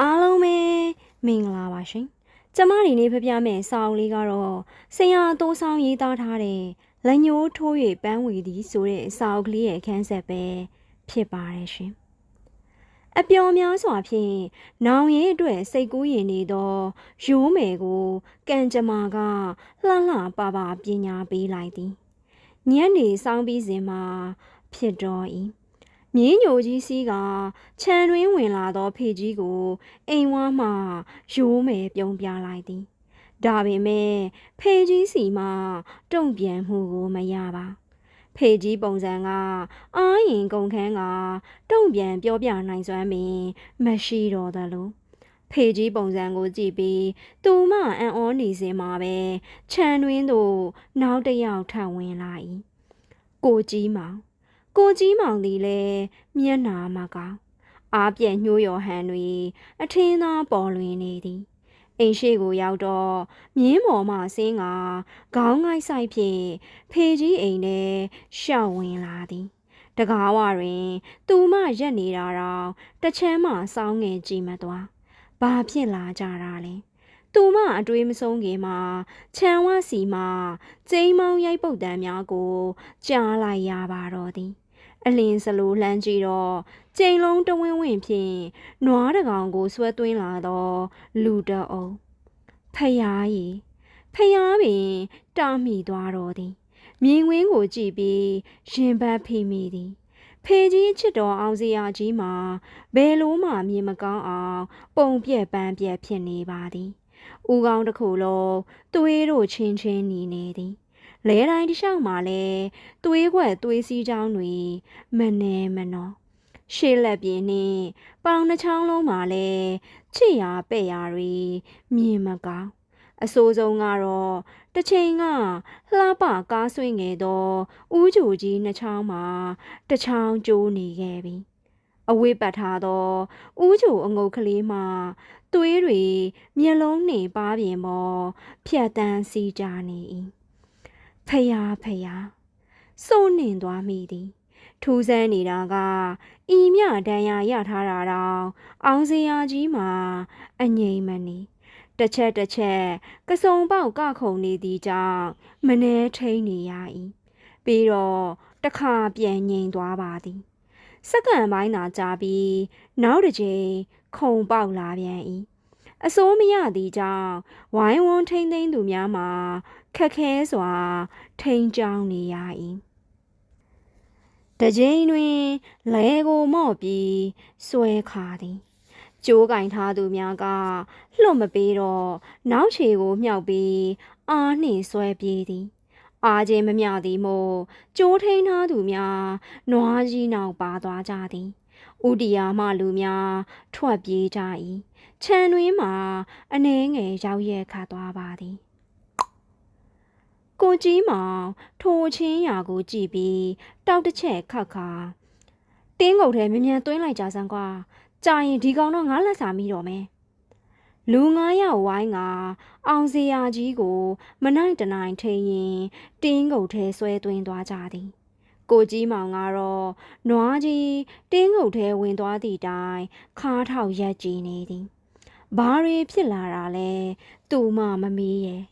အားလုံးပဲမင်္ဂလာပါရှင်။ကျမဒီနေ့ဖပြမယ့်စာအုပ်လေးကတော့ဆရာအတိုးဆောင်ရေးသားထားတဲ့လက်ညှိုးထိုး၍ပန်းဝေသည်ဆိုတဲ့စာအုပ်ကလေးရဲ့အခန်းဆက်ပဲဖြစ်ပါတယ်ရှင်။အပျော်များစွာဖြင့်နောင်ရဲ့အတွက်စိတ်ကူးရင်နေသောရိုးမယ်ကိုကံကြမ္မာကလှလှပပပညာပေးလိုက်သည်။ညနေဆောင်ပြီးစဉ်မှာဖြစ်တော်၏။ မြင်းညိုကြီးစီးကခြံတွင်ဝင်လာသောဖေကြီးကိုအိမ်ဝါမှရိုးမယ်ပြုံးပြလိုက်သည်။ဒါပေမဲ့ဖေကြီးစီမှတုံ့ပြန်မှုကိုမရပါ။ဖေကြီးပုံစံကအာရင်ကုန်ခန်းကတုံ့ပြန်ပြောပြနိုင်စွမ်းပင်မရှိတော့သလိုဖေကြီးပုံစံကိုကြည့်ပြီးသူမအံ့ဩနေစဉ်မှာပဲခြံတွင်သို့နောက်တစ်ယောက်ထပ်ဝင်လာ၏ကိုကြီးမောင် ကိုကြီးမောင်သည်လည်းမျက်နာမကောင်းအားပြက်ညှိုးရော်ဟန်တွေအထင်းသားပေါ်လွင်နေသည်အိမ်ရှိကိုရောက်တော့မြင်းမော်မှဆင်းကခေါင်းငိုက်ဆိုင်ဖြင့်ဖေကြီးအိမ်ထဲရှောက်ဝင်လာသည်တကားဝတွင် သူမရက်နေတာတော့တချမ်းမှစောင်းငယ်ကြည့်မသွားဘာဖြစ်လာကြတာလဲသူမအတွေးမဆုံးခင်မှာခြံဝစီမှာကျိန်းမောင်းရိုက်ပုတ်တံများကိုကြားလိုက်ရပါတော့သည် အလင်းစလိုလှမ်းကြည့်တော့ကျိန်လုံးတဝင်းဝင်းဖြင့်နွားတကောင်ကိုဆွဲသွင်းလာသောလူတအုံဖယားရီဖယားပင်တာမိသွားတော်သည်မြင်ဝင်းကိုကြည့်ပြီးရင်ဘတ်ဖိမိသည်ဖေကြီးချစ်တော်အောင်စရာကြီးမှာဘယ်လိုမှမြင်မကောင်းအောင် ပုံပြက်ပန်းပြက်ဖြစ်နေပါသည်ဦးကောင်းတစ်ခုလုံးသွေးတို့ချင်းချင်းနီနေသည် လဲတိုင်းတစ်လျှောက်မှာလဲသွေးခွက်သွေးစည်းချောင်းတွေမနေမနော်ရှေ့လက်ပြင်းနှင့်ပေါင်နှချောင်းလုံးမှာလဲချစ်ရာပဲ့ရာတွေမြင်မကောင်းအဆိုးဆုံးကတော့တစ်ချိန်ကလှပကားဆွင့်ငယ်သောဦး chủ ကြီးနှချောင်းမှာတစ်ချောင်းကျိုးနေခဲ့ပြီအဝိပတ်ထားသောဦး chủ အငုတ်ကလေးမှသွေးတွေမျက်လုံးနှင့်ပါးပြင်ပေါ်ဖြတ်တန်းစီးကြနေ၏ ဖယားဖယားစိုးနှင်သွားမိသည်ထူးဆန်းနေတာကဤမြဒဏ်ရာရထားတာတော့အောင်စရာကြီးမှာအငြိမ်မနေတစ်ချက်တစ်ချက်ကစုံပေါက်ကခုန်နေသည်ကြောင့်မနှဲထိန်နေရ၏ပြီးတော့တခါပြန်ငြိမ်သွားပါသည်စက္ကန့်ပိုင်းသာကြာပြီးနောက်တစ်ချိန်ခုန်ပေါက်လာပြန်၏ အစိုးမရသည်ကြောင့်ဝိုင်းဝန်းထိမ့်သိမ့်သူများမှာခက်ခဲစွာ ထိန်ကြောင်းနေရ၏တကြိမ်တွင်လဲကိုမော့ပြီးဆွဲခါသည်ကြိုးကင်ထားသူများကလှုပ်မပေးတော့နောက်ခြေကိုမြှောက်ပြီးအာနှင့်ဆွဲပြေးသည်အာခြင်းမမျှသည်မို့ကြိုးထိန်ထားသူများနွားကြီးနောက်ပါသွားကြသည်ဥတီယာမှလူများထွက်ပြေးကြ၏ ခြံတွင်မှအနှဲငယ်ရောက်ရက်ခတ်သွားပါသည်ကိုကြီးမောင်ထိုချင်းရာကိုကြည့်ပြီးတောက်တစ်ချက်ခတ်ခါတင်းငုတ်ထဲမြ мян သွင်းလိုက်ကြစမ်းကွာကြာရင်ဒီကောင်တော့ငါလက်စာမိတော့မယ်လူငါးယောက်ဝိုင်းကအောင်စရာကြီးကို မနိုင်တနိုင်ထိန်ရင်တင်းငုတ်ထဲဆွဲသွင်းသွားကြသည် ကိုကြီးမောင်ကတော့နွားကြီးတင်းငုတ်ထဲဝင်သွားသည့်တိုင်ခါးထောက်ရက်ကြည့်နေသည် ဘာတွေဖြစ်လာတာလဲသူမှမမေးရဲ့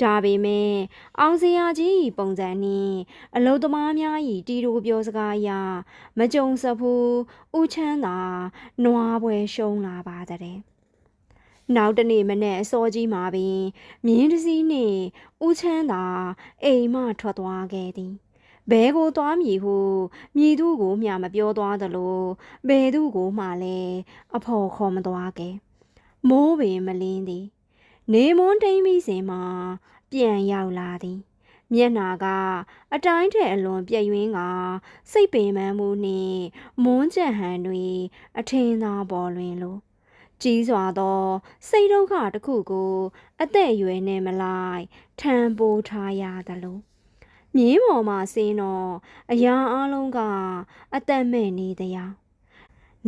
ဒါပေမဲ့အောင်စရာကြီးဤပုံစံနှင့်အလုသမားများဤတီတိုပြောစကားအရမကြုံစဖူးဥချမ်းသာနွားပွဲရှုံးလာပါတဲ့နောက်တနေ့မနေ့အစောကြီးမှာပင်မြင်းတစည်းနှင့်ဥချမ်းသာအိမ်မှထွက်သွားခဲ့သည်ဘဲကိုသွားမည်ဟုမြည်သူကိုမျှမပြောသွားသလိုဘဲသူကိုမှလည်းအဖော်ခေါ်မသွားခဲ့ မိုးပင်မလင်းသည် နေမွန်းတိမ်ပြီးစဉ်မှာ ပြန်ရောက်လာသည်မျက်နာကအတိုင်းထက်အလွန်ပြည့်ယွင်းကစိတ်ပင်ပန်းမှုနှင့်မွန်းကြံဟန်တွေအထင်သာပေါ်လွင်လိုကြီးစွာသော စိတ်ဒုက္ခတစ်ခုကို အသက်အရွယ်နဲ့မလိုက်ထံပိုးထားရသလိုမြင်းပေါ်မှာဆင်းတော့အရာအလုံးကအသက်မဲ့နေတရား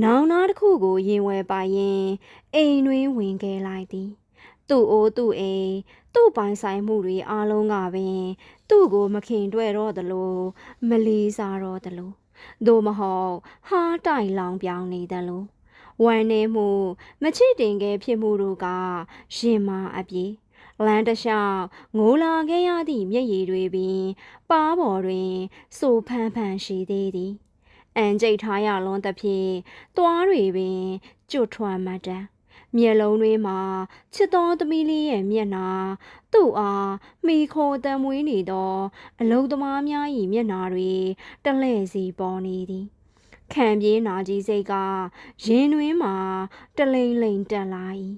နောင်နာတစ်ခုကိုရင်ဝယ်ပါရင်အိမ်တွင်ဝင်ခဲ့လိုက်သည်သူ့အိုးသူ့အိမ်သူ့ပိုင်ဆိုင်မှုတွေအားလုံးကပင် သူ့ကိုမခင်တွေ့တော့သလိုမလီစားတော့သလိုသို့မဟုတ်ဟားတိုင်လောင်ပြောင်းနေသလိုဝမ်းနေမှု မချစ်တင်ခဲ့ဖြစ်မှုတို့ကရင်မာအပြေလမ်းတစ်လျှောက်ငိုလာခဲ့ရသည့်မျက်ရည်တွေပင် ပါးပေါ်တွင် စိုးဖန်းဖန်းရှိသေးသည် အန်ကျိတ်ထားရလွန်သဖြင့်သွားတွေပင်ကျွတ်ထွမ်းမှတ်တမ်းမျက်လုံးတွေမှာချစ်တော်သမီးလေးရဲ့မျက်နှာသူ့အားမိခိုတံမွေးနေသောအလုသမားများ၏မျက်နှာတွေတလဲ့စီပေါ်နေသည်ခံပြေးနာကြီးစိတ်ကရင်တွင်မှတလိမ့်လိမ့်တက်လာ၏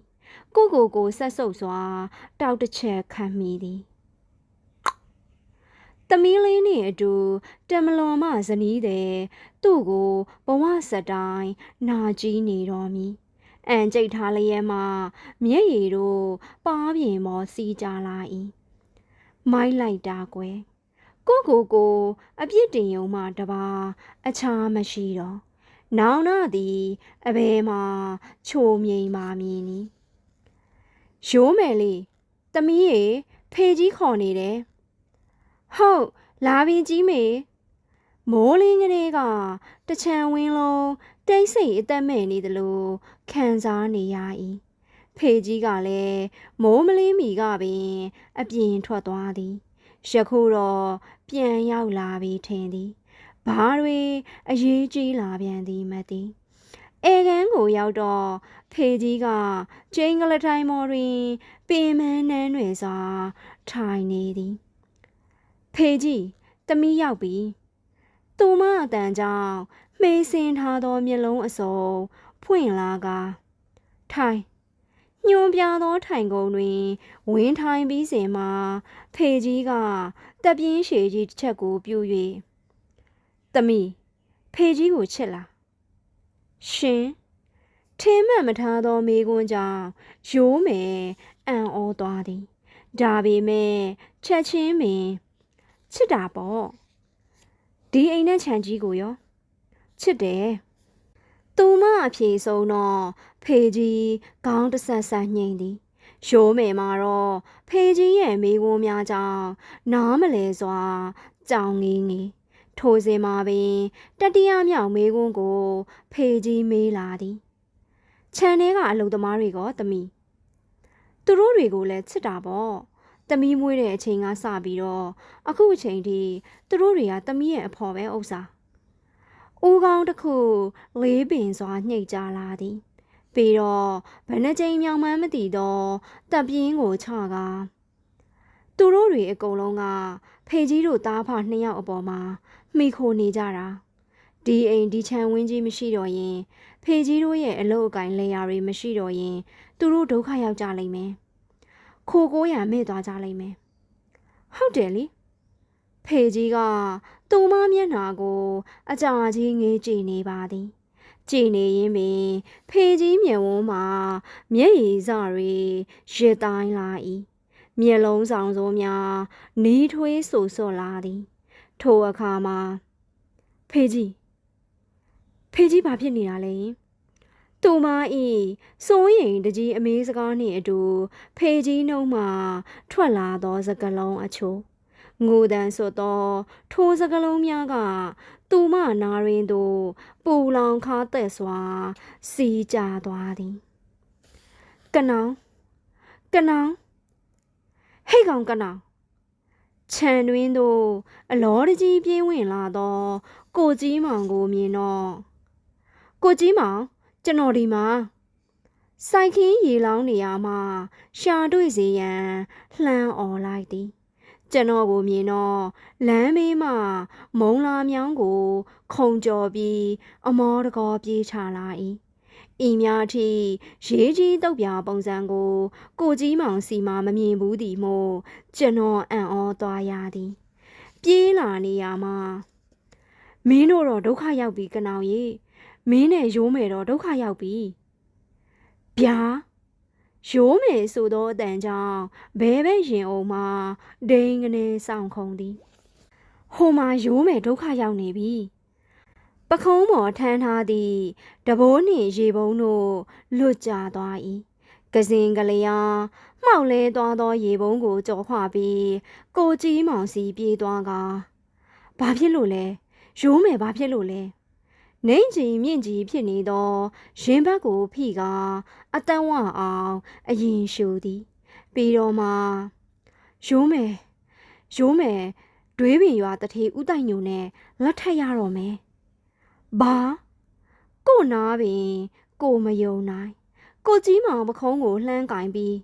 ကိုကိုကိုဆက်ဆုပ်စွာ တောက်တစ်ချက်ခံမိသည်သမီးလေးနှင့်အတူတမလွန်မဇနီးတဲ့ သူ့ကိုဘဝစတိုင်းနာကြီးနေတော်မူအန်ကြိတ်ထားလျက်မှမျက်ရည်တို့ပါးပြင်မောစီးကြလာ၏မိုက်လိုက်တာကွယ်ကိုကိုကိုအပြစ်တင်ယုံမှတပါအခြားမရှိတော့နောင်နာသည်အဘယ်မှာချိုမြိန်ပါမည်နီရိုးမယ်လေးတမီးရေဖေကြီးခေါ်နေတယ်ဟုတ်လာပြီကြီးမေ မိုးလင်းကလေးကတချံဝင်းလုံးတိတ်ဆိတ်အသက်မဲ့နေသလိုခံစားနေရ၏ဖေကြီးကလည်းမိုးမလင်းမီကပင် အပြင်ထွက်သွားသည်ယခုတော့ပြန်ရောက်လာပြီထင်သည်ဘာတွေအရေးကြီးလာပြန်သည်မသိအေကန်ကိုရောက်တော့ဖေကြီးကကျင်းကလထိုင်မော်တွင်ပင်မန်းနှန်းတွင်စွာထိုင်နေသည်ဖေကြီးတမီးရောက်ပြီ သူမအတန်ကြောင့်မေးစင်ထားသောမျက်လုံးအစုံဖွင့်လာကထိုင်ညွန်ပြသောထိုင်ကုန်တွင်ဝင်းထိုင်ပြီးစဉ်မှာဖေကြီးကတပ်ပြင်းရှည်ကြီးတစ်ချက်ကိုပြူ၍သမီးဖေကြီးကိုချစ်လားရှင်ထင်းမှန်မထားသောမိကွန်းကြောင့်ရိုးမယ်အံ့ဩသွားသည်ဒါပေမဲ့ချက်ချင်းပင်ချစ်တာပေါ့ ဒီအိမ်နဲ့ခြံကြီးကိုရောချစ်တယ်သူမအဖြေဆုံးတော့ဖေကြီးခေါင်းတဆက်ဆက်ညှိန်သည်ရိုးမယ်မှာတော့ဖေကြီးရဲ့မိဝန်းများကြောင့်နားမလဲစွာကြောင်ငင်းငင်းထိုစဉ်မှာပင်တတိယမြောက်မေးခွန်းကို ဖေကြီးမေးလာသည်ခြံထဲကအလုံသမားတွေကတမီသူတို့တွေကိုလည်းချစ်တာပေါ့ တမီမွေးတဲ့အချိန်ကစပြီးတော့အခုအချိန်ထိသူတို့တွေကတမီရဲ့အဖော်ပဲဥစ္စာဦးကောင်းတစ်ခုလေးပင်စွာညှိကြလာသည်ပြီးတော့ဘယ်နှကြိမ်မြောင်မှန်းမသိတော့တပ်ပြင်းကိုချကားသူတို့တွေအကုန်လုံးကဖေကြီးတို့သားဖနှစ်ယောက်အပေါ်မှာမိခိုနေကြတာဒီအိမ်ဒီချမ်းဝင်းကြီးမရှိတော့ရင်ဖေကြီးတို့ရဲ့အလုပ်အကင်လေယာတွေမရှိတော့ရင်သူတို့ဒုက္ခရောက်ကြလိမ့်မယ် ခိုကိုးရမဲ့သွားကြလိမ့်မယ်ဟုတ်တယ်လေဖေကြီးကသူမမျက်နှာကိုအကြာကြီးငေးကြည့်နေပါသည်ကြည်နေရင်ပင်ဖေကြီးမျက်ဝန်းမှာမျက်ရည်စတွေရစ်တိုင်းလာ၏မျက်လုံးဆောင်စိုးများနီးထွေးဆူဆွတ်လာသည်ထိုအခါမှာဖေကြီးဖေကြီးဘာဖြစ်နေတာလဲ သူမဤစိုးရင်တကြီးအမေးစကားနှင့်အတူဖေကြီးနှုံးမှထွက်လာသောစကလုံးအချို့ငိုတန်ဆိုသောထိုစကလုံးများက သူမနာရင်သို့ပူလောင်ခါတဲ့စွာ စီးကြသွားသည်ကနောင်ကနောင်ဟဲ့ကောင်ကနောင်ခြံတွင်သို့အလောတကြီးပြေးဝင်လာသော ကိုကြီးမောင်ကိုမြင်တော့ကိုကြီးမောင် ကျွန်တော်ဒီမှာစိုက်ခင်းရေလောင်းနေရမှာရှာတွေ့စေရန်လှမ်းអော်လိုက်သည်ကျွန်တော်ကိုမြင်တော့လမ်းမေးမှမုံလာမြောင်းကို ခုံကြော်ပြီး အမောတကောပြေးချလာ၏ဤများအထိရေးကြီးတုတ်ပြပုံစံကို ကိုကြီးမောင်စီမမမြင်ဘူးသည်မို့ကျွန်တော်အံ့ဩသွားရသည်ပြေးလာနေရမှာမင်းတို့တော့ဒုက္ခရောက်ပြီကနောင်ကြီး မင်းနဲ့ရိုးမယ်တော့ဒုက္ခရောက်ပြီဗျာရိုးမယ်ဆိုသောအတန်ကြောင့်ဘဲဘဲရင်အောင်မှာဒိန်ကနေဆောင်ခုံသည်ဟိုမှာရိုးမယ်ဒုက္ခရောက်နေပြီပခုံးပေါ်ထမ်းထားသည့်တဘိုးနှင့်ရေပုံးတို့လွတ်ကျသွား၏ကစင်ကလေးအားမှောက်လဲသွားသောရေပုံးကိုကြော်ခွပြီးကိုကြီးမောင်စီပြေးသွားကဘာဖြစ်လို့လဲရိုးမယ်ဘာဖြစ်လို့လဲ နှိမ့်ကြီးမြင့်ကြီးဖြစ်နေသောရင်ဘတ်ကိုဖိကာအတန်းဝအောင်အရင်ရှူသည်ပြီးတော့မှရိုးမယ်ရိုးမယ်ဒွေးပင်ရွာတထေဥတိုင်ညုံနဲ့လက်ထက်ရတော့မယ်ဘာကိုနာပင် ကိုမယုံနိုင်ကိုကြီးမောင်ပခုံးကိုလှမ်းကင်ပြီး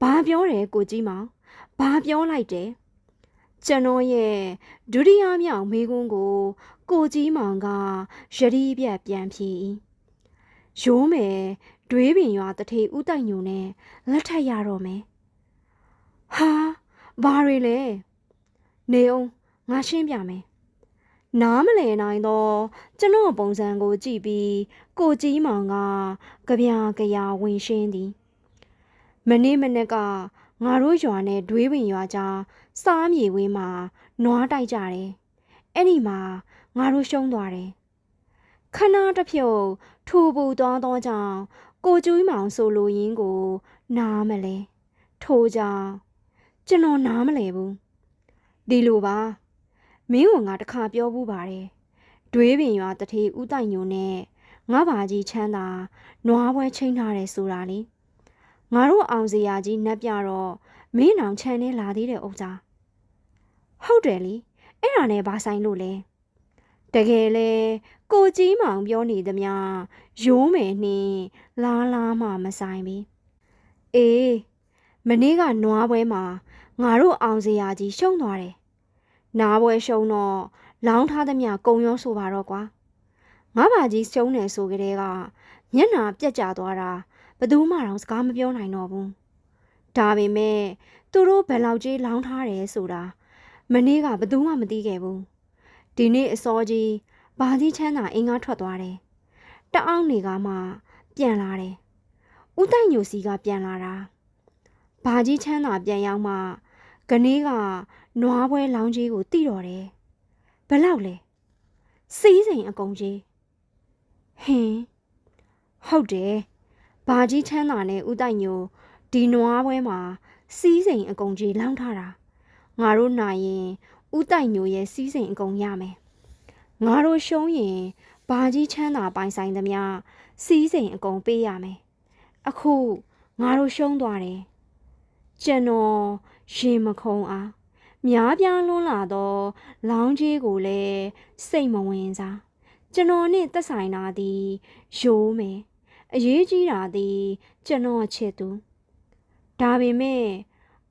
ဘာပြောတယ်ကိုကြီးမောင်ဘာပြောလိုက်တယ်ကျွန်တော်ရဲ့ဒုတိယမြောက်မိကွန်းကို ကိုကြီးမောင်ကယတိပြက်ပြန်ဖြေ၏ရိုးမယ်ဒွေးပင်ရွာတထေဥတိုင်ညုံနဲ့လက်ထက်ရတော့မယ်ဟာဘာတွေလဲနေအောင်ငါရှင်းပြမယ်နားမလည်နိုင်တော့ကျွန်တော်ပုံစံကိုကြည့်ပြီးကိုကြီးမောင်ကကြပြာကြရာဝင်ရှင်းသည်မနေ့မနေ့ကငါတို့ရွာနဲ့ဒွေးပင်ရွာကြားစားမြေဝင်းမှာနွားတိုက်ကြတယ်အဲ့ဒီမှာ ငါတို့ရှုံးသွားတယ်ခဏတစ်ဖြုတ်ထူပူသွားသောကြောင့်ကိုကျွေးမောင်ဆိုလိုရင်းကို နားမလဲထို့ကြောင့်ကျွန်တော်နားမလဲဘူးဒီလိုပါမင်းကငါတခါပြောဘူးပါတယ်ဒွေးပင်ရွာတထေဥတိုင်ညုံနဲ့ငါဘာကြီးချမ်းသာနွားပွဲချင်းထားတယ်ဆိုတာလေငါတို့အောင်စရာကြီးနှက်ပြတော့မင်းအောင်ချမ်းနေလာသေးတယ်ဥစ္စာဟုတ်တယ်လေအဲ့ဒါနဲ့ဘာဆိုင်လို့လဲ တကယ်လေကိုကြီးမောင်ပြောနေသမျှရိုးမယ်နှင်းလားလားမှမဆိုင်ဘူးအေးမနေ့ကနွားပွဲမှာငါတို့အောင်စရာကြီးရှုံးသွားတယ်နားပွဲရှုံးတော့လောင်းထားသမျှကုံရောဆိုပါတော့ကွာငါဘာကြီးရှုံးနေဆိုကြတဲ့ကမျက်နာပြက်ကျသွားတာဘယ်သူမှတော့စကားမပြောနိုင်တော့ဘူးဒါပေမဲ့သူတို့ဘယ်လောက်ကြီးလောင်းထားတယ်ဆိုတာမနေ့ကဘယ်သူမှမသိခဲ့ဘူး ဒီနေ့အစောကြီးဘာကြီးချမ်းသာအင်္ဂါထွက်သွားတယ်တအောင်းနေကမှပြန်လာတယ်ဦးတိုင်ညိုစီကပြန်လာတာဘာကြီးချမ်းသာပြန်ရောက်မှကနေ့ကနွားပွဲလောင်းကြီးကိုတိတော်တယ်ဘယ်လောက်လဲစီးစိမ်အကုန်ကြီးဟင်းဟုတ်တယ်ဘာကြီးချမ်းသာနဲ့ဦးတိုင်ညိုဒီနွားပွဲမှာစီးစိမ်အကုန်ကြီးလောင်းထားတာငါတို့နိုင်ရင် ဦးတိုင်ညိုရဲ့စီးစိမ်အကုန်ရမယ်ငါတို့ရှုံးရင်ဘာကြီးချမ်းသာပိုင်ဆိုင်သမျှစီးစိမ်အကုန်ပေးရမယ်အခုငါတို့ရှုံးသွားတယ်ကျွန်တော်ရင်မခုံအားများပြားလွန်းလာသောလောင်းကြီးကိုလည်းစိတ်မဝင်စားကျွန်တော်နဲ့သက်ဆိုင်တာသည်ရိုးမယ်အရေးကြီးတာသည်ကျွန်တော်ချစ်သူဒါပေမဲ့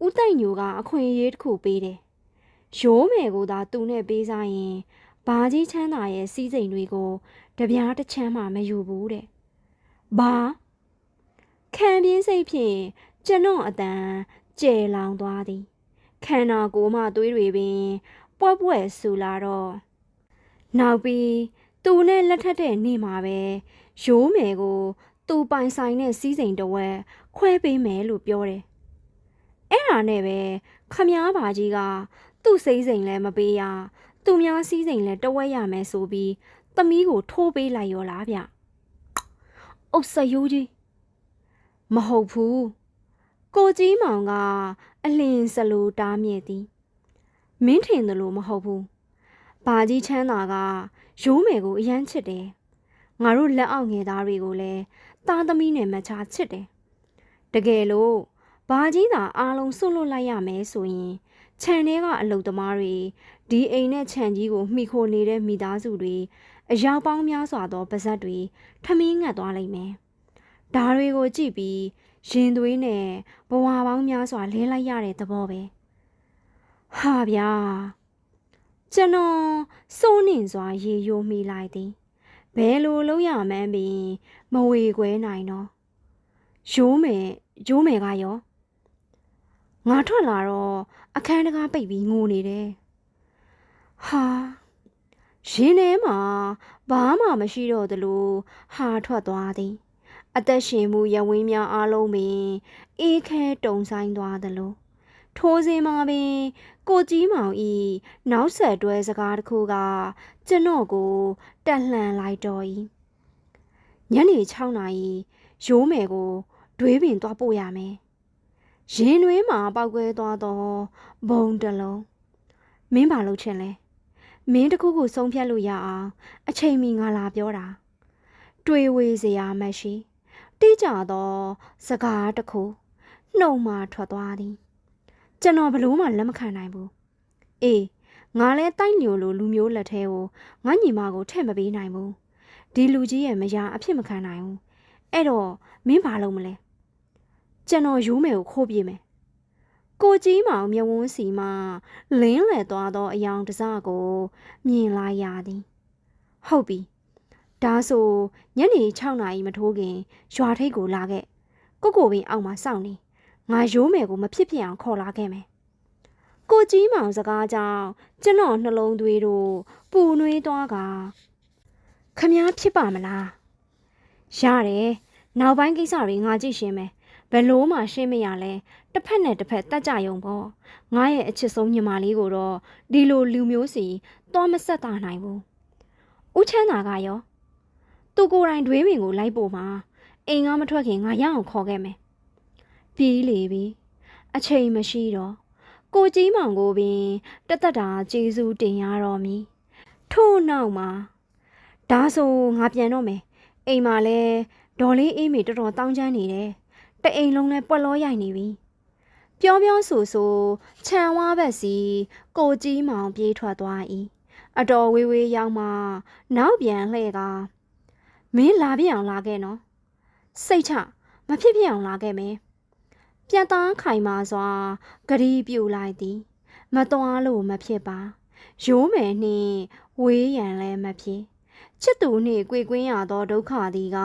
ဦးတိုင်ညိုကအခွင့်အရေးတစ်ခုပေးတယ် ရိုးမယ်ကိုသာသူနဲ့ပေးစားရင်ဘာကြီးချမ်းသာရဲ့စီးစိမ်တွေကိုတပြားတစ်ချမ်းမှမယူဘူးတဲ့ဘာခံပြင်းစိတ်ဖြင့်ကျွန်တော်အတန်ကျဲလောင်သွားသည်ခန္ဓာကိုယ်မှသွေးတွေပင်ပွက်ပွက်ဆူလာတော့နောက်ပြီးသူနဲ့လက်ထက်တဲ့နေ့မှာပဲရိုးမယ်ကိုသူပိုင်ဆိုင်တဲ့စီးစိမ်တဝက်ခွဲပေးမယ်လို့ပြောတယ်အဲ့ဒါနဲ့ပဲခမားပါကြီးက သူ့စိမ့်စိမ်လည်းမပေးရသူများစီးစိမ်လည်းတဝက်ရမယ်ဆိုပြီးသမီးကိုထိုးပေးလိုက်ရောလားဗျအုပ်စရိုးကြီးမဟုတ်ဘူးကိုကြီးမောင်ကအလင်းစလိုတားမြဲသည်မင်းထင်တယ်လို့မဟုတ်ဘူးဘာကြီးချမ်းသာကရိုးမယ်ကိုအယမ်းချစ်တယ်ငါတို့လက်အောက်ငယ်သားတွေကိုလည်းသားသမီးနဲ့မချချစ်တယ်တကယ်လို့ဘာကြီးသာအားလုံးဆွတ်လွတ်လိုက်ရမယ်ဆိုရင် ခြံထဲကအလုတ်သမားတွေဒီအိမ်နဲ့ခြံကြီးကိုမှီခိုနေတဲ့မိသားစုတွေအယောက်ပေါင်းများစွာသောပါဇက်တွေထမင်းငတ်သွားလိမ့်မယ်ဒါတွေကိုကြည့်ပြီးရင်သွေးနဲ့ဘဝပေါင်းများစွာလဲလိုက်ရတဲ့သဘောပဲဟာဗျာကျွန်တော်စိုးနှင်စွာရေယိုမိလိုက်သည်ဘယ်လိုလုပ်ရမှန်းပင်မဝေခွဲနိုင်တော့ရိုးမယ်ရိုးမယ်ကရော ငါထွက်လာတော့အခန်းတကားပိတ်ပြီးငိုနေတယ်ဟာရင်ထဲမှာဘာမှမရှိတော့သလိုဟာထွက်သွားသည်အသက်ရှင်မှုရဝင်းများအားလုံးပင်အေးခဲတုံဆိုင်သွားသလိုထိုးစင်မှာပင် ကိုကြီးမောင်ဤနောက်ဆက်တွဲစကားတစ်ခုက ကျွန်တော်ကိုတက်လှန်လိုက်တော်၏ညနေ6နာရီရိုးမယ်ကိုဒွေးပင်သွားပို့ရမယ် ရင်တွင်းမှာပောက်ကွဲသွားသောဘုံတလုံးမင်းပါလို့ချင်လဲမင်းတစ်ခုခုဆုံးဖြတ်လို့ရအောင်အချိန်မီငါလာပြောတာတွေးဝေးစရာမရှိတိကျသောစကားတစ်ခုနှုံမှထွက်သွားသည်ကျွန်တော်ဘလို့မှလက်မခံနိုင်ဘူးအေးငါလဲတိုက်ညိုလိုလူမျိုးလက်ထဲကိုငါညီမကိုထည့်မပေးနိုင်ဘူးဒီလူကြီးရဲ့မယားအဖြစ်မခံနိုင်ဘူးအဲ့တော့မင်းဘာလုပ်မလဲ ကျွန်တော်ယူမယ်ကိုခိုးပြေးမယ်ကိုကြီးမောင်မြဝန်းစီမှလင်းလဲသွားသောအယောင်တစကိုမြင်လာရသည်ဟုတ်ပြီဒါဆိုညနေ6နာရီမထိုးခင်ရွာထိပ်ကိုလာခဲ့ကိုကိုပင်အောက်မှာစောင့်နေငါရိုးမယ်ကိုမဖြစ်ဖြစ်အောင်ခေါ်လာခဲ့မယ်ကိုကြီးမောင်စကားကြောင့်ကျွန်တော်နှလုံးသွေးတို့ပူနွေးသွားကခမည်းဖြစ်ပါမလားရတယ်နောက်ပိုင်းကိစ္စတွေငါကြည့်ရှင်းမယ် ဘယ်လို့မှရှင်းမရလဲတစ်ဖက်နဲ့တစ်ဖက်တတ်ကြရုံပေါ့ငါရဲ့အချစ်ဆုံးညီမလေးကိုတော့ဒီလိုလူမျိုးစီသွားမဆက်တာနိုင်ဘူးဦးချမ်းသာကရောသူကိုယ်တိုင်တွေးပင်ကိုလိုက်ပို့မှာအိမ်ကမထွက်ခင်ငါရအောင်ခေါ်ခဲ့မယ်ပြီးလေပြီအချိန်မရှိတော့ကိုကြီးမောင်ကိုပင်တသက်တာကျေးဇူးတင်ရတော့မည်ထို့နောက်မှာဒါဆိုငါပြန်တော့မယ်အိမ်မှာလဲဒေါ်လေးအေးမေတော်တော်တောင်းချမ်းနေတယ် တအိမ်လုံးလဲပွက်လောရိုက်နေပြီပြောပြောဆိုဆိုခြံဝါဘက်စီကိုကြီးမောင်ပြေးထွက်သွား၏အတော်ဝေးဝေးရောက်မှနောက်ပြန်လှဲ့ကမင်းလာပြအောင်လာခဲ့နော်စိတ်ချမဖြစ်ဖြစ်အောင်လာခဲ့မယ်ပြတ်သားခိုင်မာစွာဂရီပြူလိုက်သည် မတော်လို့မဖြစ်ပါရိုးမယ်နှင့်ဝေးရန်လည်းမဖြစ်ချစ်သူနှင့်ကြွေကွင်းရသောဒုက္ခသည်က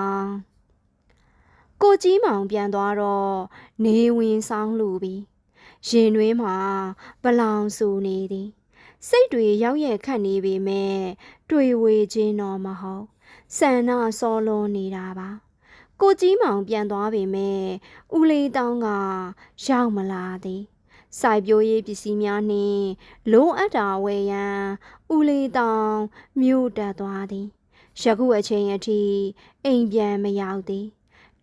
ကိုကြီးမောင်ပြန်သွားတော့နေဝင်ဆောင်လူပြီးရင်တွင်းမှာပလောင်ဆူနေသည်စိတ်တွေရောက်ရခတ်နေပေမဲ့တွေ့ဝေခြင်းတော့မဟုတ်ဆန္ဒစောလွန်နေတာပါကိုကြီးမောင်ပြန်သွားပေမဲ့ဦးလေးတောင်းကရောက်မလာသည်စိုက်ပျိုးရေးပစ္စည်းများနှင့်လိုအပ်တာဝယ်ရန်ဦးလေးတောင်းမြို့တက်သွားသည်ယခုအချိန်အထိအိမ်ပြန်မရောက်သည်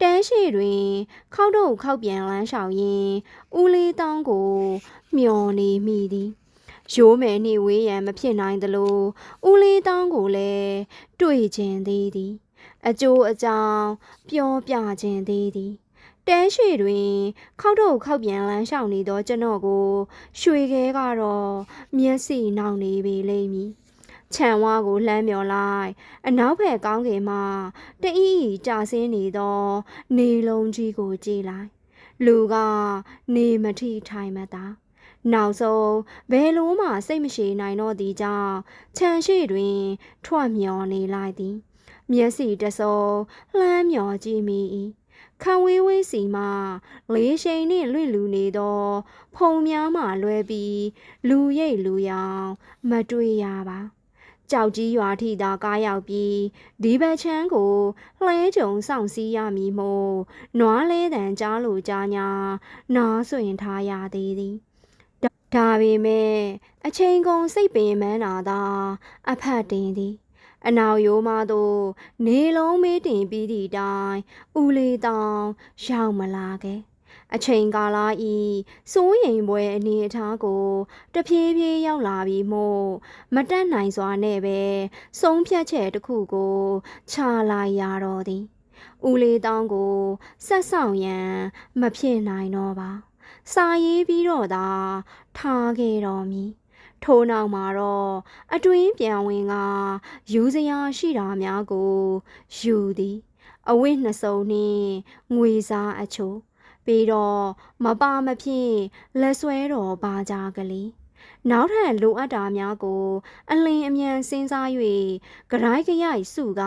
တန်းရှိတွင် ခောက်တော့ခောက်ပြန်လန်းလျှောက်ရင်းဦးလေးတောင်းကိုမျောနေမိသည်ရိုးမယ်နှင့်ဝေးရန်မဖြစ်နိုင်သလိုဦးလေးတောင်းကိုလည်းတွေ့ခြင်းသေးသည် အကျိုးအကြောင်းပြောပြခြင်းသေးသည်တဲရှိတွင် ခောက်တော့ခောက်ပြန်လန်းလျှောက်နေသောကျွန်တော်ကို ရွှေခဲကတော့မျက်စိနှောင်နေပေလိမ့်မည် ခြံဝါကိုလှမ်းမြော်လိုက်အနောက်ဘက်ကောင်းကင်မှတအီးကြာဆင်းနေသော နေလုံးကြီးကိုကြည့်လိုက်လူကနေမထိထိုင်မသာနောက်ဆုံးဘယ်လိုမှစိတ်မရှိနိုင်တော့သည်ကြောင့်ခြံရှိတွင် ထွက်မြော်နေလိုက်သည် မျက်စိတစုံလှမ်းမြော်ကြည့်မိ၏ခံဝေးဝေးစီမှလေးရှိန်နှင့်လွင့်လူနေသော ဖုံများမှလွဲပြီး လူရိတ်လူရောင် မတွေ့ရပါ ကြောက်ကြီးရွာထိသာကားရောက်ပြီးဒီဘက်ချမ်းကိုလှဲကြုံစောင့်စည်းရမည်မို့နွားလဲတန်ကြားလိုကြားညာနားဆွင်ထားရသေးသည်ဒါပေမဲ့အချိန်ကုန်စိတ်ပင်မန်းနာသာအဖတ်တင်သည်အနောက်ရိုးမသို့နေလုံးမေးတင်ပြီးသည့်တိုင်ဦးလေးတောင်ရောက်မလာခဲ့ အချိန်ကာလဤစိုးရိမ်ပွဲအနေအထားကိုတဖြည်းဖြည်းရောက်လာပြီးမို့မတက်နိုင်စွာနဲ့ပဲဆုံးဖြတ်ချက်တစ်ခုကိုချလိုက်ရတော့သည်ဦးလေးတောင်းကိုဆက်ဆောင်ရန်မဖြစ်နိုင်တော့ပါစာရေးပြီးတော့သာထားခဲ့တော်မူထိုးနောက်မှာတော့အတွင်းပြန်ဝင်ကယူစရာရှိတာများကိုယူသည်အဝိနှစ်စုံနှင့်ငွေစားအချို့ ပြီးတော့မပါမဖြစ်လက်ဆွဲတော်ပါကြကလေးနောက်ထပ်လိုအပ်တာများကို အလင်းအမြန်စဉ်းစား၍ကြိုက်ကြရိုက်စုက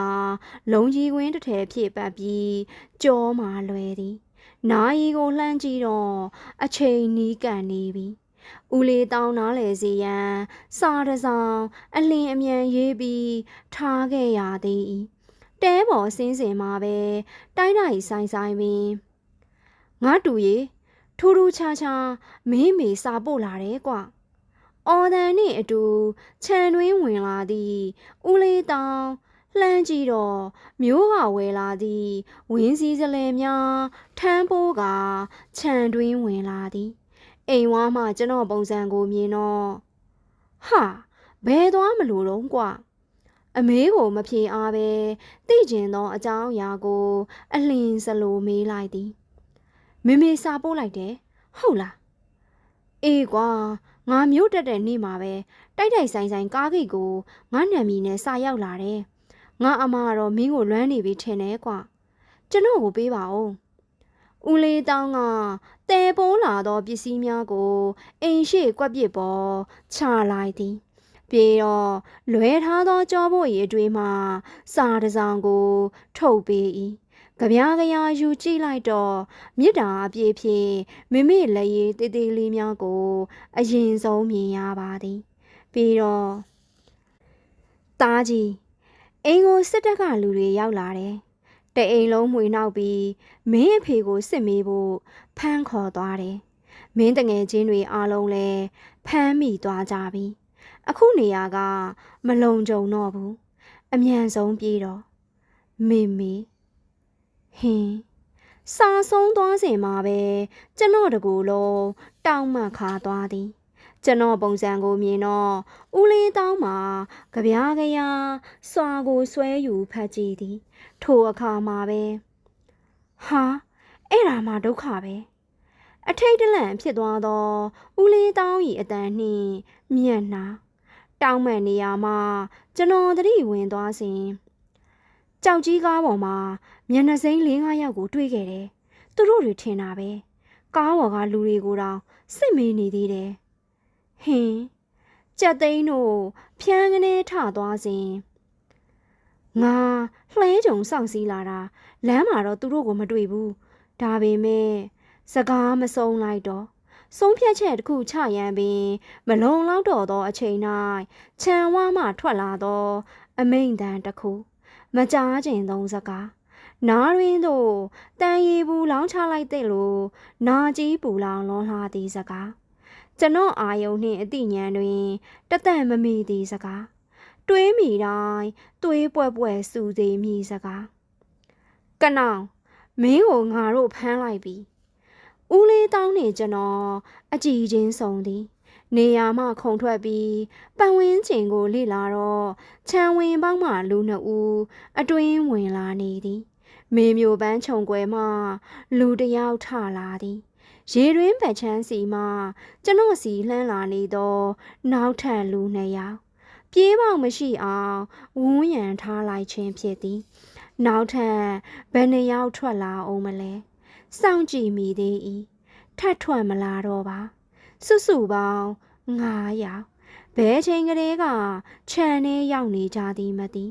လုံကြီးကွင်းတစ်ထည်ဖြစ်ပတ်ပြီးကြောမှလွယ်သည်နာယီကိုလှမ်းကြည့်တော့အချိန်နီးကန်နေပြီဦးလေးတောင်းနားလေစီရန်စာတစောင်အလင်းအမြန်ရေးပြီးထားခဲ့ရသည်တဲပေါ်စင်းစင်မှာပဲတိုင်းတိုင်းဆိုင်ဆိုင်ပင် ငါတူရီထူးထူးခြားခြားမင်းမေစာပို့လာတယ်ကွာအော်ဒန်နှင့်အတူခြံတွင်းဝင်လာသည်ဦးလေးတောင်းလှမ်းကြည့်တော့မျိုးကဝယ်လာသည်ဝင်းစည်းစလဲများထမ်းပိုးကခြံတွင်းဝင်လာသည်အိမ်ဝါမှကျွန်တော်ပုံစံကိုမြင်တော့ဟာဘဘယ်သွားမလို့တော့ကွာအမေးကိုမဖြေအားပဲသိကျင်သောအကြောင်းအရာကို အလင်းစလိုမေးလိုက်သည် မေမေစာပို့လိုက်တယ်ဟုတ်လားအေးကွာငါမျိုးတက်တဲ့နေ့မှာပဲတိုက်တိုက်ဆိုင်ဆိုင်ကားဂိတ်ကိုငါနံမီနဲ့စာရောက်လာတယ်ငါအမကတော့မင်းကိုလွမ်းနေပြီထင်တယ်ကွာကျွန်တော်ကိုပေးပါဦးဦးလေးတောင်းကတဲပုံးလာသောပစ္စည်းများကိုအိမ်ရှိကွက်ပစ်ပေါ်ချလိုက်သည်ပြေတော့လွဲထားသောကြောဖို့ရည်တွေမှစာတစ်စောင်ကို ထုတ်ပေး၏ ကြပြားကြရာယူကြည့်လိုက်တော့မြစ်တာအပြည့်ဖြင့်မိမိလက်ရည်တေးသေးလေးများကို အရင်ဆုံးမြင်ရပါသည်ပြီးတော့တားကြီးအိမ်ကိုစစ်တပ်ကလူတွေရောက်လာတယ်တအိမ်လုံးမှွေနောက်ပြီးမင်းအဖေကိုစစ်မေးဖို့ဖမ်းခေါ်သွားတယ်မင်းတငယ်ချင်းတွေအားလုံးလည်းဖမ်းမိသွားကြပြီအခုနေရာက မလုံခြုံတော့ဘူးအမြန်ဆုံးပြေးတော့မေမေ ဟင်းစာဆုံးသွားစဉ်မှာပဲကျွန်တော်တကူလုံးတောင်းမှခါသွားသည်ကျွန်တော်ပုံစံကိုမြင်တော့ဦးလေးတောင်းမှာကြပြားကြရာစွာကိုဆွဲယူဖတ်ကြည့်သည် ထိုအခါမှာပဲဟာအဲ့ဒါမှဒုက္ခပဲအထိတ်တလန့်ဖြစ်သွားသောဦးလေးတောင်း၏အတန်နှင့်မျက်နှာတောင်းမှန်နေရမှကျွန်တော်သတိဝင်သွားစဉ်ကြောက်ကြီးကားပေါ်မှာ မျက်နှာစိမ်း၄၅ယောက်ကိုတွေ့ခဲ့တယ်သူတို့တွေထင်တာပဲကားပေါ်ကလူတွေကိုတောင်စစ်မေးနေသေးတယ်ဟင်းကြက်သိန်းတို့ဖြန်းကနေထသွားစဉ်ငါလှဲကြုံစောင့်စည်းလာတာလမ်းမှာတော့သူတို့ကိုမတွေ့ဘူးဒါပေမဲ့စကားမဆုံးလိုက်တော့ဆုံးဖြတ်ချက်တစ်ခုချရန်ပင် မလုံလောက်တော့သောအချိန်၌ခြံဝါမှထွက်လာသော အမိန်တန်တစ်ခု မကြားကျင်သုံးစကား နားရင်းတို့တန်ရီဘူးလောင်းချလိုက်တဲ့လိုနာကြီးပူလောင်လွန်လာသည်စကားကျွန်တော်အာယုံနှင့်အတိညာဏ်တွင်တသက်မမီသည်စကားတွေးမိတိုင်းသွေးပွက်ပွက်စူသေးမိစကားကနောင်မင်းကိုငါတို့ဖမ်းလိုက်ပြီဦးလေးတောင်းနေကျွန်တော်အကြည်ချင်းဆုံးသည်နေရာမှခုံထွက်ပြီးပန်ဝင်းကျင်ကိုလေ့လာတော့ခြံဝင်ပေါင်းမှလူနှစ်ဦးအတွင်းဝင်လာနေသည် မေမျိုးပန်းခြုံကွယ်မှလူတယောက်ထလာသည်ရေတွင်းပတ်ချမ်းစီမှကျွန်တော်စီလှမ်းလာနေသောနောက်ထပ်လူနှစ်ယောက်ပြေးပေါက်မရှိအောင်ဝန်းရံထားလိုက်ခြင်းဖြစ်သည် နောက်ထပ်ဘယ်နှယောက်ထွက်လာအောင်မလဲစောင့်ကြည့်မိသေး၏ထပ်ထွက်မလာတော့ပါစွစုပေါင်း900ဘဲချိန်ကလေးကခြံထဲရောက်နေကြသည်မသိ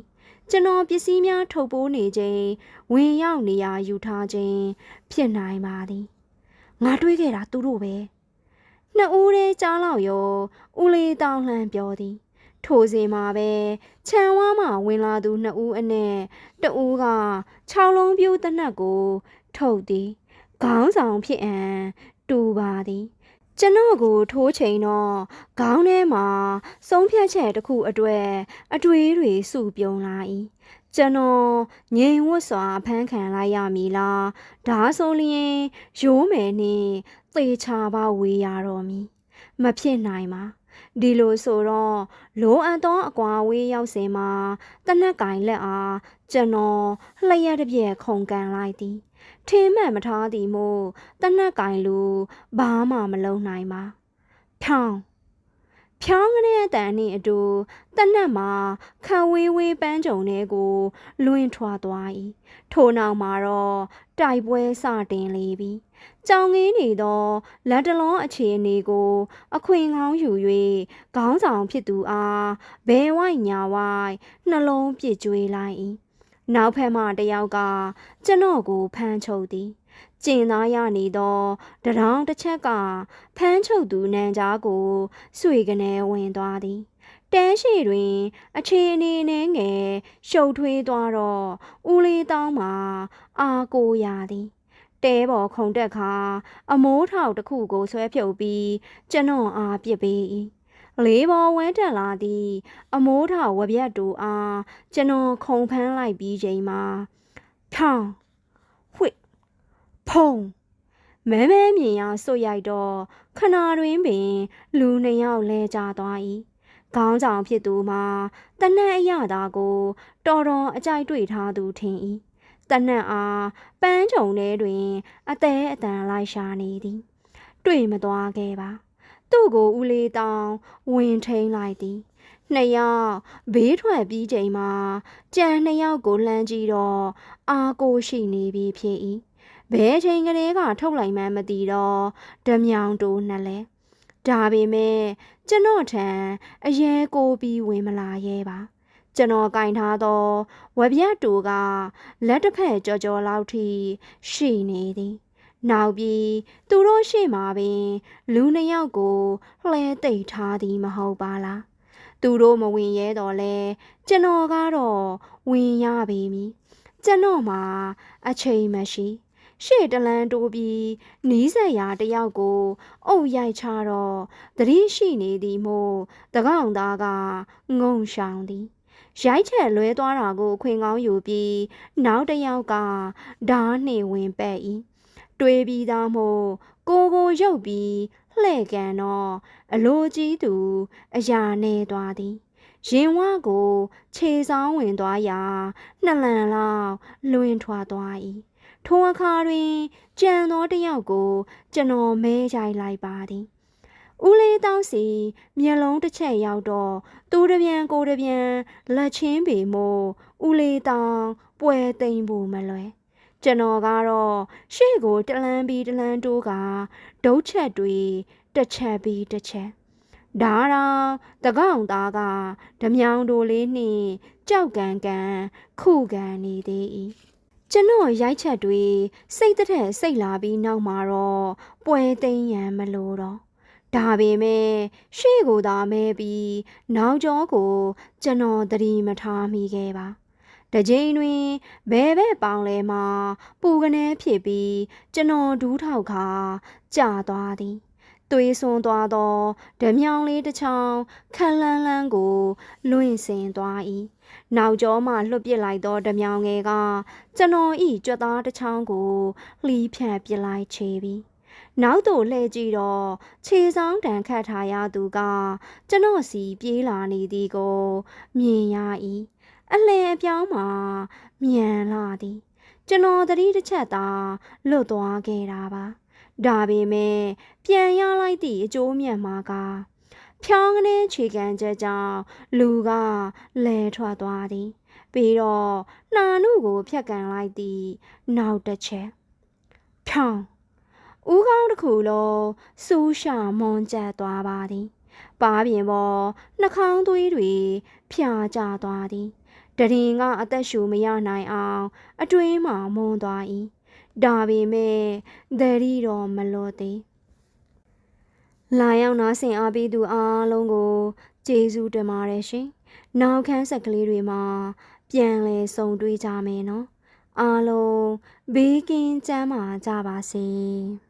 ကျွန်တော်ပစ္စည်းများထုတ်ပိုးနေခြင်းဝင်ရောက်နေရာယူထားခြင်းဖြစ်နိုင်ပါသည်ငါတွေးခဲ့တာသူတို့ပဲနှစ်ဦးတည်းကြားလောက်ရောဦးလေးတောင်းလှမ်းပြောသည်ထိုစဉ်မှာပဲခြံဝါးမှဝင်လာသူနှစ်ဦးအနက်တဦးက6လုံးပြူးတနက်ကို ထုတ်သည်ခေါင်းဆောင်ဖြစ်အံတူပါသည် ကျွန်တော်ကိုထိုးချိန်တော့ခေါင်းထဲမှာဆုံးဖြတ်ချက်တစ်ခုအတွက်အတွေးတွေစုပြုံလာ၏ကျွန်တော်ငြိမ်ဝတ်စွာဖမ်းခံလိုက်ရမည်လားဒါဆိုလျင်ရိုးမယ်နှင့်သေချာပါဝေးရတော့မည်မဖြစ်နိုင်ပါဒီလိုဆိုတော့လိုအပ်သောအကွာဝေးရောက်စဉ်မှာတနက်ကင်လက်အားကျွန်တော်လျှက်တစ်ပြက်ခုန်ကန်လိုက်သည် ထင်းမှန်မထားသည်မို့တနက်ကင်လူဘာမှမလုံနိုင်ပါဖြောင်းဖြောင်းကလေးအတန်နှင့်အတူတနက်မှာခံဝေးဝေးပန်းကြုံတဲ့ကို လွင်ထွာသွား၏ထိုနောက်မှာတော့တိုက်ပွဲစတင်လေပြီကြောင်ငင်းနေသောလက်တလုံးအခြေအနေကို အခွင့်ကောင်းယူ၍ခေါင်းဆောင်ဖြစ်သူအားဘဲဝိုက်ညာဝိုက်နှလုံးပြစ်ကြွေးလိုက်၏ နောက်ဖက်မှတယောက်ကကျွန်တော်ကိုဖမ်းချုပ်သည်ကျင်သားရနေသောတရောင်တစ်ချက်ကဖမ်းချုပ်သူနန်ကြားကိုဆွေကနေဝင်သွားသည်တဲရှိတွင် အခြေအနေနဲ့ငယ်ရှုပ်ထွေးသွားတော့ဦးလေးတောင်းမှာအာကိုရသည်တဲပေါ်ခုံတက်ခါအမိုးထောက်တစ်ခုကိုဆွဲဖြုတ်ပြီးကျွန်တော်အားပြစ်ပေး၏ လေးပေါ်ဝဲတက်လာသည်အမိုးထောက်ဝပြတ်တူအားကျွန်တော်ခုံဖမ်းလိုက်ပြီးချိန်မှာဖြောင်းဝှစ်ဖုံမဲမဲမြင်ရဆွတ်ရိုက်တော့ခနာတွင်ပင် လူနှစ်ယောက်လဲကျသွား၏ခေါင်းဆောင်ဖြစ်သူမှာတနတ်အရသာကို တော်တော်အကြိုက်တွေ့ထားသူထင်၏တနတ်အားပန်းချုံထဲတွင် အသေးအတန်လိုက်ရှာနေသည် တွေ့မသွားခဲ့ပါ သူ့ကိုဦးလေးတောင်ဝင်ထိန်လိုက်သည်နှစ်ယောက်ဘေးထွက်ပြီးချိန်မှာကြံနှစ်ယောက်ကိုလှမ်းကြည့်တော့အာကိုရှိနေပြီဖြစ်၏ဘဲချိန်ကလေးကထုတ်လိုက်မှန်းမသိတော့ဓမြောင်တိုးနှစ်လဲဒါပေမဲ့ကျွန်တော်ထံအရဲကိုပြီးဝင်မလာရဲပါကျွန်တော်ကင်ထားသောဝက်ပြတ်တူကလက်တစ်ဖက်ကြော်ကြော်လောက်ထိရှိနေသည် နောက်ပြီးသူတို့ရှေ့မှာပင် လူနှစ်ယောက်ကိုလှဲသိပ်ထားသည်မဟုတ်ပါလားသူတို့မဝင်ရဲတော့လဲကျွန်တော်ကတော့ဝင်ရပေမည်ကျွန်တော်မှာအချိန်မရှိရှေ့တလန်းတိုးပြီးနီးစက်ရာတယောက်ကိုအုပ်ရိုက်ချတော့သတိရှိနေသည်မို့တကောင်သားကငုံရှောင်သည်ရိုက်ချက်လွဲသွားတာကိုခွင်ကောင်းယူပြီးနောက်တစ်ယောက်ကဓားနှင့်ဝင်ပက်၏ တွေးပြီးသားမို့ကိုကိုရုပ်ပြီးလှဲ့ကန်တော့အလိုကြီးသူအရာနေသွားသည်ရင်ဝကိုခြေဆောင်ဝင်သွားရာနှစ်လန်လောက်လွင်ထွာသွား၏ထိုအခါတွင်ကြံသောတစ်ယောက်ကိုကျွန်တော်မဲရိုက်လိုက်ပါသည်ဦးလေးတောင်းစီမျက်လုံးတစ်ချက်ရောက်တော့သူတပြန်ကိုတပြန်လက်ချင်းပေမို့ဦးလေးတောင်းပွဲသိမ့်ဖို့မလွယ် ကျွန်တော်ကတော့ရှေ့ကိုတလန်းပြီးတလန်းတိုးကဒုတ်ချက်တွေတစ်ချက်ပြီးတစ်ချက်ဒါတော့တကောင်သားကဓမြောင်တိုလေးနှင့်ကြောက်ကန်ကန်ခုကန်နေသေး၏ကျွန်တော်ရိုက်ချက်တွေစိတ်သက်စိတ်လာပြီးနောက်မှာတော့ပွဲသိမ်းရန်မလိုတော့ဒါပေမဲ့ရှေ့ကိုသာမဲပြီးနောက်ကျောကိုကျွန်တော်သတိမထားမိခဲ့ပါ တကြိမ်တွင်ဘဲဘဲပေါင်လဲမှာပူကနေဖြစ်ပြီးကျွန်တော်ဒူးထောက်ခါကြာသွားသည်သွေးဆွန်းသွားသောဓမြောင်လေးတစ်ချောင်းခန်းလန်းလန်းကိုလွင့်စင်သွား၏နောက်ကျောမှလွတ်ပစ်လိုက်သောဓမြောင်ငယ်ကကျွန်တော်ဤကြွက်သားတစ်ချောင်းကိုလှီးဖြန့်ပစ်လိုက်ချေပြီနောက်သို့လှည့်ကြည့်တော့ခြေဆောင်တန်ခတ်ထားရသူက ကျွန်တော်စီပြေးလာနေသည်ကိုမြင်ရ၏ အလယ်အပြောင်းမှာမြန်လာသည်ကျွန်တော်သတိတစ်ချက်သာလွတ်သွားခဲ့တာပါဒါပေမဲ့ပြန်ရလိုက်သည့်အကျိုးမြတ်မှာကဖြောင်းကနေခြေကန်ချက်ကြောင့်လူကလဲထွက်သွားသည်ပြီးတော့နှာနုကိုဖြတ်ကန်လိုက်သည့်နောက်တစ်ချက်ဖြောင်းဦးကောင်းတစ်ခုလုံးစူးရှာမွန်ကျက်သွားပါသည်။ပါပြင်ပေါ်နှာခေါင်းသွေးတွေဖြာကျသွားသည်။ တရင်ကအသက်ရှူမရနိုင်အောင် အတွင်းမှမွန်သွား၏။ဒါပေမဲ့သတိတော့မလွတ်သေး။လာရောက်နားဆင်အားပေးသူအားလုံးကိုကျေးဇူးတင်ပါတယ်ရှင်။နောက်ခန်းဆက်ကလေးတွေမှာ ပြန်လည်ဆုံတွေ့ကြမယ်နော်။အားလုံးဘေးကင်းကျန်းမာကြပါစေ။